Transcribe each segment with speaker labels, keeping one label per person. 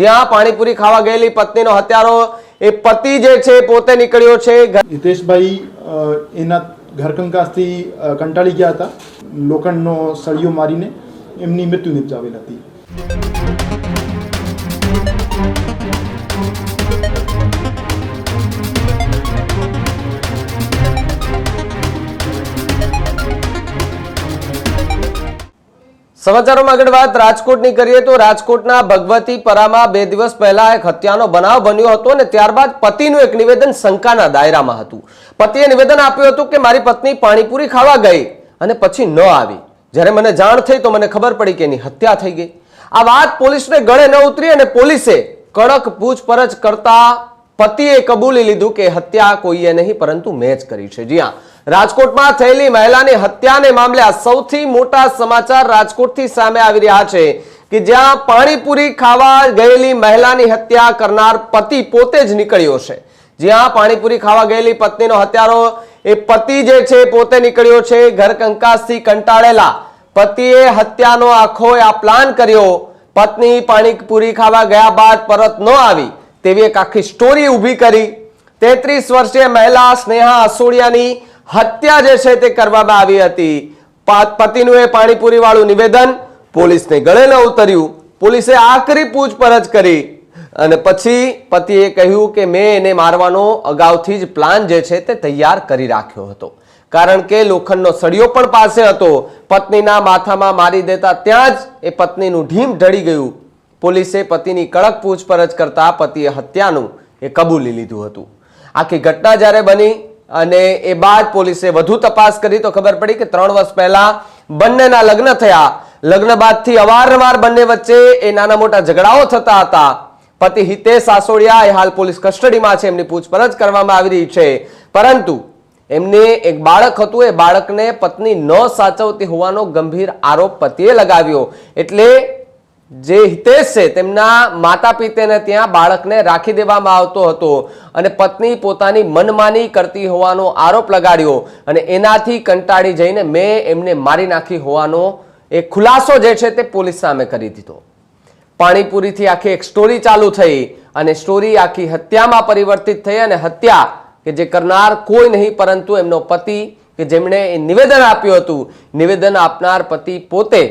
Speaker 1: જ્યાં પાણીપુરી ખાવા ગયેલી પત્નીનો હત્યારો, એ પતિ જે છે પોતે નીકળ્યો છે
Speaker 2: હિતેશભાઈ એના ઘરકંકાસથી કંટાળી ગયા હતા. લોખંડનો સળિયો મારીને એમની મૃત્યુ નિપજાવેલ હતી.
Speaker 1: સમાચારોમાં આગળ વાત, રાજકોટની કરીએ તો રાજકોટના ભગવતી પરામાં બે દિવસ પહેલા એક હત્યાનો બનાવ બન્યો હતો અને ત્યારબાદ પતિનું એક નિવેદન શંકાના દાયરામાં હતું. પતિએ નિવેદન આપ્યું હતું કે મારી પત્ની પાણીપુરી ખાવા ગઈ અને પછી ન આવી. જ્યારે મને જાણ થઈ તો મને ખબર પડી કે એની હત્યા થઈ ગઈ. આ વાત પોલીસને ગળે ન ઉતરી અને પોલીસે કડક પૂછપરછ કરતા પતિએ કબૂલી લીધું કે હત્યા કોઈએ નહીં, પરંતુ મેં જ કરી છે. જી હા રાજકોટમાં થયેલી મહિલાની હત્યાને મામલે સૌથી મોટા સમાચાર રાજકોટથી સામે આવી રહ્યા છે કે જ્યાં પાણીપુરી ખાવા ગયેલી મહિલાની હત્યા કરનાર પતિ પોતે જ નીકળ્યો છે. જ્યાં પાણીપુરી ખાવા ગયેલી પત્નીનો હત્યારો, એ પતિ જે છે પોતે નીકળ્યો છે ઘર કંકાસથી કંટાળેલા. પતિએ હત્યાનો આખો આ પ્લાન કર્યો. પત્ની પાણીપુરી ખાવા ગયા બાદ પરત ન આવી તેવી એક આખી સ્ટોરી ઊભી કરી. તેત્રીસ વર્ષીય મહિલા સ્નેહા અસોડિયાની હત્યા જે છે તે કરવામાં આવી હતી. પતિનું એ પાણીપુરી વાળું નિવેદન પોલીસને ગળે ન ઉતર્યું. પોલીસે આકરી પૂછપરછ કરી. અને પછી પતિએ કહ્યું કે મેં એને મારવાનો અગાઉથી જ પ્લાન જે છે તે તૈયાર કરી રાખ્યો હતો. કારણ કે લોખંડનો સળિયો પણ પાસે હતો. પત્નીના માથામાં મારી દેતા ત્યાં જ એ પત્નીનું ઢીમ ઢળી ગયું. પોલીસે પતિની કડક પૂછપરછ કરતા પતિએ હત્યાનું એ કબૂલી લીધું હતું. આખી ઘટના જ્યારે બની અને એ બાદ પોલીસે વધુ તપાસ કરી તો ખબર પડી કે ત્રણ વર્ષ પહેલા બંનેના લગ્ન થયા. લગ્ન બાદથી અવારનવાર બંને વચ્ચે એ નાના મોટા ઝઘડાઓ થતા હતા. પતિ હિતેશ આસોડિયા એ હાલ પોલીસ કસ્ટડીમાં છે, એમની પૂછપરછ કરવામાં આવી રહી છે. પરંતુ એમને એક બાળક હતું, એ બાળકને પત્ની ન સાચવતી હોવાનો ગંભીર આરોપ પતિએ લગાવ્યો. એટલે જે હિતેશ છે તેમના માતા પિતાને ત્યાં બાળકને રાખી દેવામાં આવતો હતો અને પત્ની પોતાની મનમાની કરતી હોવાનો આરોપ લગાડ્યો અને એનાથી કંટાળી જઈને મેં એમને મારી નાખી હોવાનો એ ખુલાસો જે છે તે પોલીસ સામે કરી દીધો. પાણીપુરીથી આખી એક સ્ટોરી ચાલુ થઈ અને સ્ટોરી આખી હત્યામાં પરિવર્તિત થઈ અને હત્યા કે જે કરનાર કોઈ નહીં પરંતુ એમનો પતિ કે જેમણે એ નિવેદન આપ્યું હતું, નિવેદન આપનાર પતિ પોતે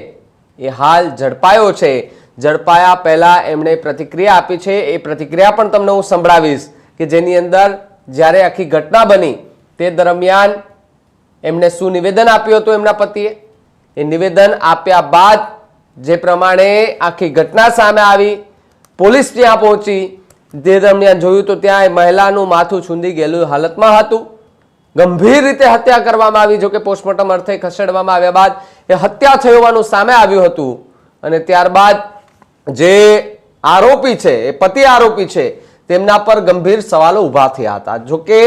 Speaker 1: એ હાલ ઝડપાયો છે. ઝડપાયા પહેલા એમણે પ્રતિક્રિયા આપી છે. એ પ્રતિક્રિયા પણ તમને હું સંભળાવીશ કે જેની અંદર જ્યારે આખી ઘટના બની તે દરમિયાન એમણે શું નિવેદન આપ્યું હતું એમના પતિએ? એ નિવેદન આપ્યા બાદ જે પ્રમાણે આખી ઘટના સામે આવી, પોલીસ ત્યાં પહોંચી. તે દરમિયાન જોયું તો ત્યાં એ મહિલાનું માથું છૂંદી ગયેલું હાલતમાં હતું. ગંભીર રીતે હત્યા કરવામાં આવી, જોકે પોસ્ટમોર્ટમ અર્થે ખસેડવામાં આવ્યા બાદ એ હત્યા થઈ હોવાનું સામે આવ્યું હતું. અને ત્યારબાદ જે આરોપી છે, એ પતિ આરોપી છે, તેમના પર ગંભીર સવાલો ઊભા થયા હતા. જોકે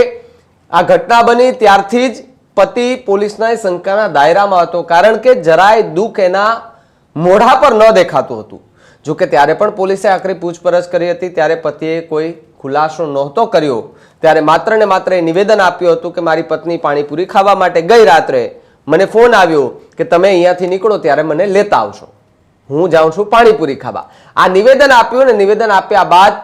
Speaker 1: આ ઘટના બની ત્યારથી જ પતિ પોલીસના શંકાના દાયરામાં હતો, કારણ કે જરાય દુઃખ એના મોઢા પર ન દેખાતું હતું. જોકે ત્યારે પણ પોલીસે આખરી પૂછપરછ કરી હતી, ત્યારે પતિએ કોઈ ખુલાસો નહોતો કર્યો. ત્યારે માત્ર ને માત્ર એ નિવેદન આપ્યું હતું કે મારી પત્ની પાણીપુરી ખાવા માટે ગઈ રાત્રે મને ફોન આવ્યો કે તમે અહીંયાથી નીકળો ત્યારે મને લેતા આવશો. હું જાઉં છું પાણીપુરી ખાવા. આ નિવેદન આપ્યું ને નિવેદન આપ્યા બાદ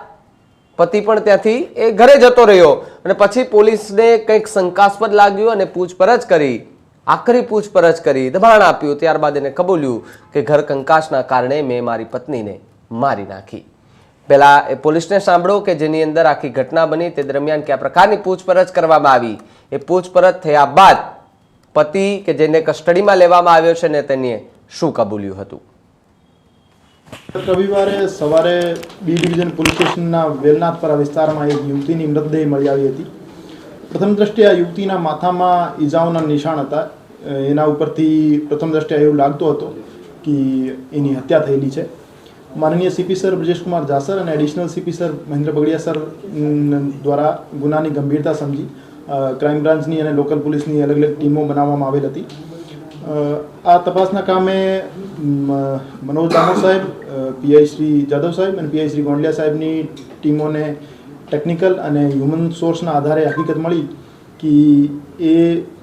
Speaker 1: પતિ પણ ત્યાંથી એ ઘરે જતો રહ્યો અને પછી પોલીસને કંઈક શંકાસ્પદ લાગ્યું અને પૂછપરછ કરી. આખરી પૂછપરછ કરી, દબાણ આપ્યું. ત્યારબાદ એને કબૂલ્યું કે ઘર કંકાસના કારણે મેં મારી પત્નીને મારી નાખી. પહેલા પોલીસને સાંભળો કે જેની અંદર આખી ઘટના બની તે દરમિયાન કયા પ્રકારની પૂછપરછ કરવામાં આવી. એ પૂછપરછ થયા બાદ પતિ કે જેને કસ્ટડીમાં લેવામાં આવ્યો છે ને તેને શું કબૂલ્યું હતું?
Speaker 2: રવિવારે સવારે બી ડિવિઝન પોલીસ સ્ટેશનના વેલનાથપરા વિસ્તારમાં એક યુવતીની મૃતદેહ મળી આવી હતી. પ્રથમ દ્રષ્ટિએ આ યુવતીના માથામાં ઈજાઓના નિશાન હતા. એના ઉપરથી પ્રથમ દ્રષ્ટિએ એવું લાગતો હતો કે એની હત્યા થયેલી છે. માનનીય સીપી સર બ્રજેશકુમાર જાસર અને additional CP sir Mahendra Bagadiya sir દ્વારા ગુનાની ગંભીરતા સમજી ક્રાઇમ બ્રાન્ચની અને લોકલ પોલીસની અલગ અલગ ટીમો બનાવવામાં આવેલ હતી આ તપાસના કામે મનોજ દામોદ સાહેબ પીઆઈ શ્રી જાદવ સાહેબ અને પીઆઈ શ્રી ગોંડલિયા સાહેબની ટીમોને ટેકનિકલ અને હ્યુમન સોર્સના આધારે હકીકત મળી કે એ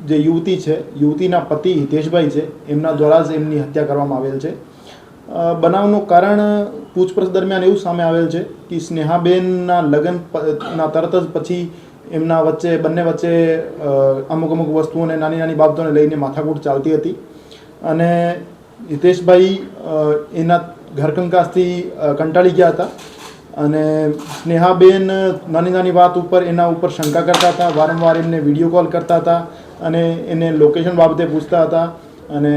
Speaker 2: જે યુવતી છે, યુવતીના પતિ હિતેશભાઈ છે, એમના દ્વારા જ એમની હત્યા કરવામાં આવેલ છે. બનાવનું કારણ પૂછપરછ દરમિયાન એવું સામે આવેલ છે કે સ્નેહાબેનના લગ્ન ના તરત જ પછી એમના વચ્ચે, બંને વચ્ચે અમુક અમુક વસ્તુઓને, નાની નાની બાબતોને લઈને માથાકૂટ ચાલતી હતી. અને હિતેશભાઈ એના ઘરકંકાસથી કંટાળી ગયા હતા. અને સ્નેહાબેન નાની નાની વાત ઉપર, એના ઉપર શંકા કરતા હતા. વારંવાર એમને વીડિયો કોલ કરતા હતા અને એને લોકેશન બાબતે પૂછતા હતા. અને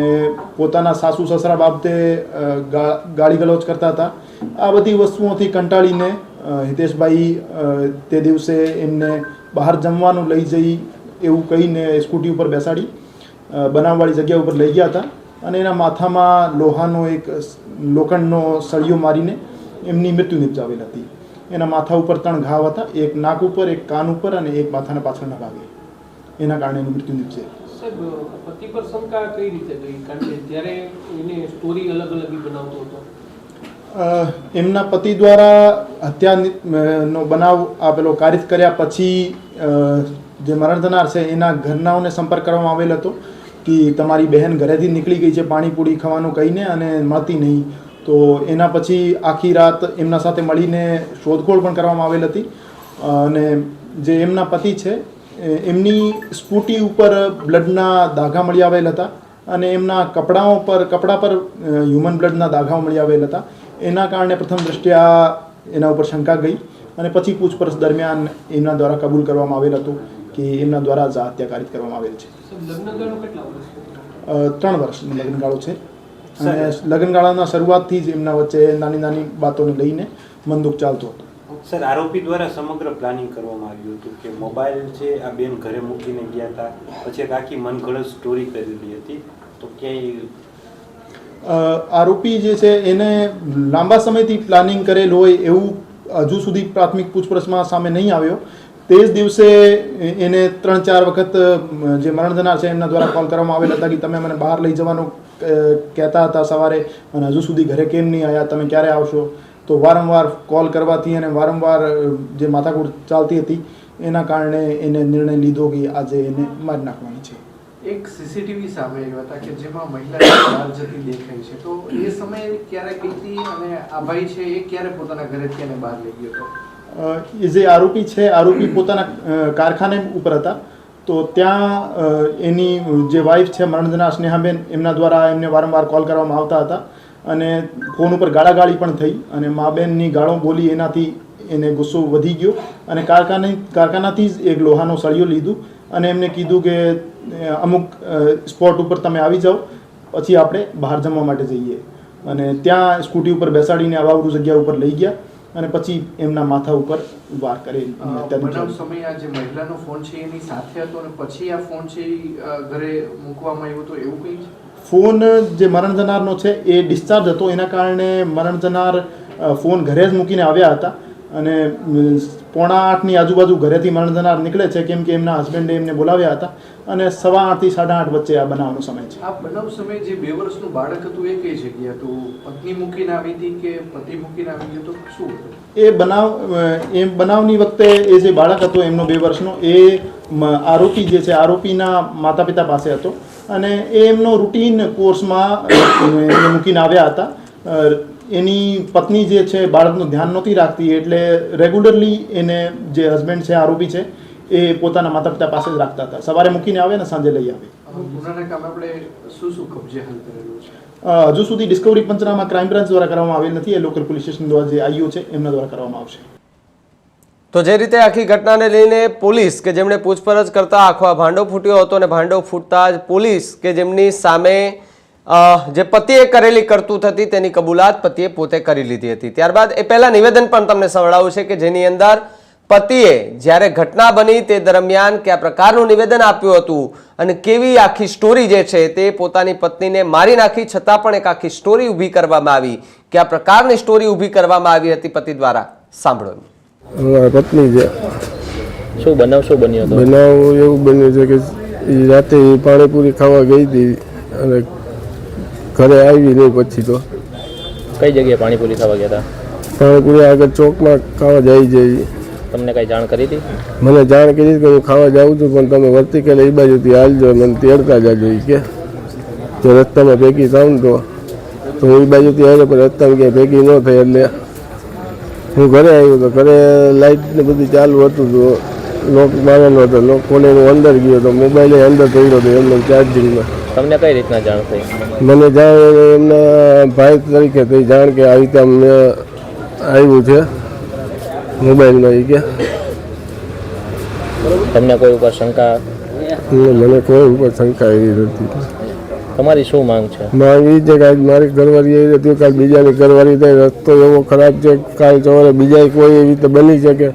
Speaker 2: પોતાના સાસુ સસરા બાબતે ગાળી ગલોચ કરતા હતા. આ બધી વસ્તુઓથી કંટાળીને હિતેશભાઈ તે દિવસે એમને બહાર જમવાનું લઈ જઈ એવું કહીને સ્કૂટી ઉપર બેસાડી બનાવવાળી જગ્યા ઉપર લઈ ગયા હતા. અને એના માથામાં લોહાનો એક લોખંડનો સળિયો મારીને એમની મૃત્યુ નિપજાવેલ હતી. એના માથા ઉપર ત્રણ ઘાવ હતા, એક નાક ઉપર, એક કાન ઉપર અને એક માથાના પાછળના ભાગે. એના કારણે એનું મૃત્યુ નિપજે
Speaker 3: સાહેબ, પતિ પર શંકા કઈ રીતે ગઈ? કારણ કે જ્યારે એને સ્ટોરી અલગ અલગ બનાવતો હતો.
Speaker 2: એમના પતિ દ્વારા હત્યા નો બનાવ આપેલો, કારિત કર્યા પછી જે મરણ થનાર છે, એના ઘરનાઓને સંપર્ક કરવામાં આવેલ હતો કે તમારી બહેન ઘરેથી નીકળી ગઈ છે પાણીપુરી ખાવાનું કહીને અને મળતી નહીં. તો એના પછી આખી રાત એમના સાથે મળીને શોધખોળ પણ કરવામાં આવેલ હતી. અને જે એમના પતિ છે એમની સ્કૂટી ઉપર બ્લડના દાગા મળી આવેલ હતા અને એમના કપડાઓ પર કપડા પર હ્યુમન બ્લડના દાગાઓ મળી આવેલ હતા. એના કારણે પ્રથમ દ્રષ્ટિયા એના ઉપર શંકા ગઈ અને પછી પૂછપરછ દરમિયાન એમના દ્વારા કબૂલ કરવામાં આવેલ હતું કે એમના દ્વારા જ આ હત્યા કારિત કરવામાં આવેલ છે. ત્રણ વર્ષનો લગ્નગાળો છે. અને લગ્નગાળાના શરૂઆતથી જ એમના વચ્ચે નાની નાની બાતોને લઈને મનદુખ ચાલતો હતો.
Speaker 4: સર, આરોપી દ્વારા સમગ્ર પ્લાનિંગ કરવામાં આવ્યું હતું કે મોબાઈલ છે, આ બેન ઘરે મૂકીને ગયા હતા, પછી એક આખી મનગળત સ્ટોરી કરેલી હતી. તો ક્યાંય
Speaker 2: આરોપી જે છે, એને લાંબા સમયથી પ્લાનિંગ કરેલ હોય એવું હજુ સુધી પ્રાથમિક પૂછપરછમાં સામે નહીં આવ્યો. તે જ દિવસે એને ત્રણ ચાર વખત જે મરણ જનાર છે, એમના દ્વારા કોલ કરવામાં આવેલા હતા કે તમે મને બહાર લઈ જવાનું કહેતા હતા સવારે, અને હજુ સુધી ઘરે કેમ નહીં આવ્યા તમે ક્યારે આવશો? તો વારંવાર કોલ કરવાથી અને વારંવાર જે માથાકૂટ ચાલતી હતી એના કારણે એને નિર્ણય લીધો કે આજે એને મારી નાખવાની છે.
Speaker 5: એક સીસીટીવી સામે આવ્યા હતા કે જેમાં મહિલા બહાર જતી દેખાય છે. તો એ સમયે ક્યારે ગઈ અને આ ભાઈ છે એ ક્યારે પોતાના ઘરે એને બહાર લઈ ગયો હતો?
Speaker 2: એ જે આરોપી છે આરોપી પોતાના કારખાને ઉપર હતા. તો ત્યાં એની જે વાઈફ છે મરણજના સ્નેહાબેન એમના દ્વારા એમને વારંવાર કોલ કરવામાં આવતા હતા. અને ફોન ઉપર ગાળાગાળી પણ થઈ અને મા બહેનની ગાળો બોલી એનાથી એને ગુસ્સો વધી ગયો અને કારખાને કારખાનાથી જ એક લોહાનો સળિયો લીધું અને એમને કીધું કે અમુક સ્પોટ ઉપર તમે આવી જાઓ પછી આપણે બહાર જમવા માટે જઈએ. અને ત્યાં સ્કૂટી ઉપર બેસાડીને અવાવરૂ જગ્યા ઉપર લઈ ગયા અને પછી એમના માથા ઉપર વાર કરી.
Speaker 5: બનાવ સમયે આ જે મહિલાનો ફોન છે એની સાથે હતો અને પછી આ ફોન છે ઘરે મૂકવામાં આવ્યો તો એવું કંઈ છે?
Speaker 2: ફોન જે મરણ જનારનો છે એ ડિસ્ચાર્જ હતો. એના કારણે મરણ જનાર ફોન ઘરે જ મૂકીને આવ્યા હતા. અને પોણા આઠની આજુબાજુ ઘરેથી મરણ જનાર નીકળે છે કેમ કે એમના હસબન્ડે એમને બોલાવ્યા હતા. અને સવા આઠથી સાડા આઠ વચ્ચે આ બનાવનો સમય છે.
Speaker 5: આ બનાવ સમય જે બે વર્ષનું બાળક હતું એ કઈ જગ્યાએ હતું? પત્ની મૂકીને આવી હતી કે પતિ મૂકીને આવી ગયો તો શું
Speaker 2: એ બનાવ એ બનાવની વખતે એ જે બાળક હતો એમનો બે વર્ષનો એ આરોપી જે છે આરોપીના માતા પિતા પાસે હતો. અને એ એમનો રૂટીન કોર્સમાં મૂકીને આવ્યા હતા. એની પત્ની જે છે બાળકનું ધ્યાન નહોતી રાખતી એટલે રેગ્યુલરલી એને જે હસબન્ડ છે આરોપી છે એ પોતાના માતા પિતા પાસે જ રાખતા હતા. સવારે મૂકીને આવે ને સાંજે લઈ આવે. હજુ સુધી ડિસ્કવરી પંચનામા ક્રાઇમ બ્રાન્ચ દ્વારા કરવામાં આવેલ નથી. એ લોકલ પોલીસ સ્ટેશન દ્વારા જે આઈઓ છે એમના દ્વારા કરવામાં આવશે.
Speaker 1: તો જે રીતે આખી ઘટનાને લઈને પોલીસ કે જેમણે પૂછપરછ કરતા આખો આ ભાંડો ફૂટ્યો હતો અને ભાંડો ફૂટતા જ પોલીસ કે જેમની સામે જે પતિએ કરેલી કરતૂત હતી તેની કબૂલાત પતિએ પોતે કરી લીધી હતી. ત્યારબાદ એ પહેલા નિવેદન પણ તમને સંભળાવું છે કે જેની અંદર પતિએ જ્યારે ઘટના બની તે દરમિયાન કયા પ્રકારનું નિવેદન આપ્યું હતું અને કેવી આખી સ્ટોરી જે છે તે પોતાની પત્નીને મારી નાખી છતાં પણ એક આખી સ્ટોરી ઊભી કરવામાં આવી. કયા પ્રકારની સ્ટોરી ઊભી કરવામાં આવી હતી પતિ દ્વારા? સાંભળો એમ.
Speaker 6: મારા પત્ની છે.
Speaker 7: શું બનાવ શું બન્યો હતો?
Speaker 6: બનાવ એવું બન્યું છે કે રાતે પાણીપુરી ખાવા ગઈ હતી અને ઘરે આવી નહીં પછી તો.
Speaker 7: કઈ જગ્યાએ પાણીપુરી ખાવા ગયા હતા?
Speaker 6: પાણીપુરી આગળ ચોકમાં ખાવા જાય છે ઈ.
Speaker 7: તમને કઈ જાણ કરી હતી?
Speaker 6: મને જાણ કરી કે હું ખાવા જાઉં છું પણ તમે વર્તી કે એ બાજુથી હાલજો મને તેડતા જાજો એ કે. જો રસ્તામાં ભેગી થાવ તો. તો એ બાજુથી આવ્યો પણ રસ્તામાં ક્યાંય ભેગી ન થાય એટલે હું ઘરે આવ્યો તો ઘરે લાઇટ ને બધું ચાલુ હતું તો લોક મારેલો હતો લોક કોને અંદર ગયો તો મોબાઈલ અંદર પડ્યો હતો એમને ચાર્જિંગમાં
Speaker 7: તમને કઈ રીતના જાણ થઈ?
Speaker 6: મને જાણ એમના ભાઈ તરીકે થઈ જાણ કે આવી રીતે અમને આવ્યું છે મોબાઈલમાં એ કે.
Speaker 7: તમને કોઈ ઉપર શંકા?
Speaker 6: મને કોઈ ઉપર શંકા એવી નથી.
Speaker 7: તમારી શું માંગ છે?
Speaker 6: મારી છે કે મારી ઘરવાળી એવી હતી કાલ બીજાની ઘરવાળી થાય રસ્તો એવો ખરાબ છે કાલ સવારે બીજા કોઈ એવી રીતે બની શકે.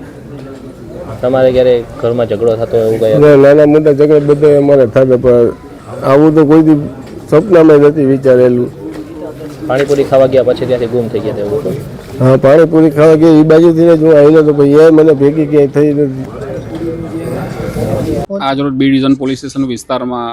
Speaker 7: તમારે ક્યારે ઘરમાં ઝઘડો થતો એવું કઈ
Speaker 6: ને નાના મોટા ઝઘડા બધા અમારે થતા પણ આવું તો કોઈ દી સપનામાં નથી વિચારેલું.
Speaker 7: પાણીપુરી ખાવા ગયા પછી ત્યાંથી ગુમ થઈ ગયા તેવું એવું
Speaker 6: હા પાણીપુરી ખાવા ગયા એ બાજુથી જ હું આવેલો તો ભાઈ એ મને ભેગી ક્યાંય થઈ નથી.
Speaker 8: આજરોડ બી ડિવિઝન પોલીસ સ્ટેશન વિસ્તારમાં